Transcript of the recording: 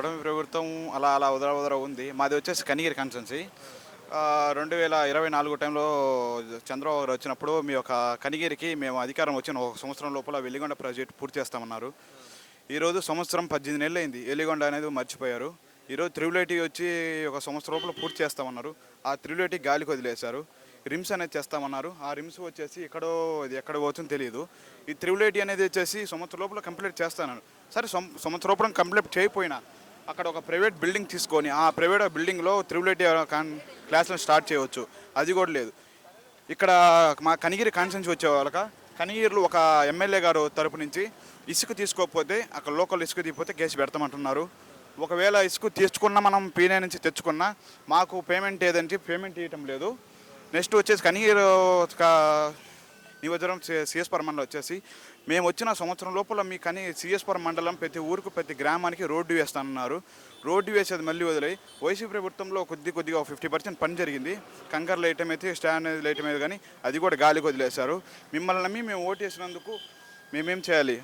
కూటమి ప్రభుత్వం అలా అలా ఉదర ఉదర ఉంది. మాది వచ్చేసి కనిగిరి కన్సన్సీ రెండు వేల ఇరవై నాలుగు టైంలో చంద్రబాబు గారు వచ్చినప్పుడు మీ యొక్క కనిగిరికి మేము అధికారం వచ్చిన ఒక సంవత్సరం లోపల వెలిగొండ ప్రాజెక్ట్ పూర్తి చేస్తామన్నారు. ఈరోజు సంవత్సరం పద్దెనిమిది నెలలు అయింది. వెలిగొండ అనేది మర్చిపోయారు. ఈరోజు త్రిబులైటీ వచ్చి ఒక సంవత్సరం లోపల పూర్తి చేస్తామన్నారు. ఆ త్రిబులైటీ గాలికి వదిలేశారు. రిమ్స్ అనేది చేస్తామన్నారు. ఆ రిమ్స్ వచ్చేసి ఎక్కడో ఇది ఎక్కడ పోతుందో తెలియదు. ఈ త్రిబులైటీ అనేది వచ్చేసి సంవత్సరం లోపల కంప్లీట్ చేస్తాను సరే సంవత్సరం లోపల కంప్లీట్ చేయకపోయినా అక్కడ ఒక ప్రైవేట్ బిల్డింగ్ తీసుకొని ఆ ప్రైవేట్ బిల్డింగ్లో త్రిబుల్ కాన్ క్లాసులను స్టార్ట్ చేయవచ్చు. అది కూడా లేదు. ఇక్కడ మా కనిగిరి కాన్సెన్స్ వచ్చే వాళ్ళక? కనిగిరిలో ఒక ఎమ్మెల్యే గారు తరపు నుంచి ఇసుక తీసుకోకపోతే అక్కడ లోకల్ ఇసుక తీయకపోతే కేసు పెడతామంటున్నారు. ఒకవేళ ఇసుక తీసుకున్న మనం పీనే నుంచి తెచ్చుకున్నా మాకు పేమెంట్ ఏదంటే పేమెంట్ ఇవ్వటం లేదు. నెక్స్ట్ వచ్చేసి కనిగిరి నియోజకవర్గం సిఎస్పురం మండలం వచ్చేసి మేము వచ్చిన సంవత్సరం లోపల మీ కని సిఎస్పురం మండలం ప్రతి ఊరుకు ప్రతి గ్రామానికి రోడ్డు వేస్తానన్నారు. రోడ్డు వేసేది మళ్ళీ వదిలే వైసీపీ ప్రభుత్వంలో కొద్ది కొద్దిగా ఫిఫ్టీ పర్సెంట్ పని జరిగింది. కంకర్ లేయటం అయితే స్టాండ్ లైటం అయితే కానీ అది కూడా గాలికి వదిలేశారు. మిమ్మల్ని నమ్మి మేము ఓటు వేసినందుకు మేమేం చేయాలి?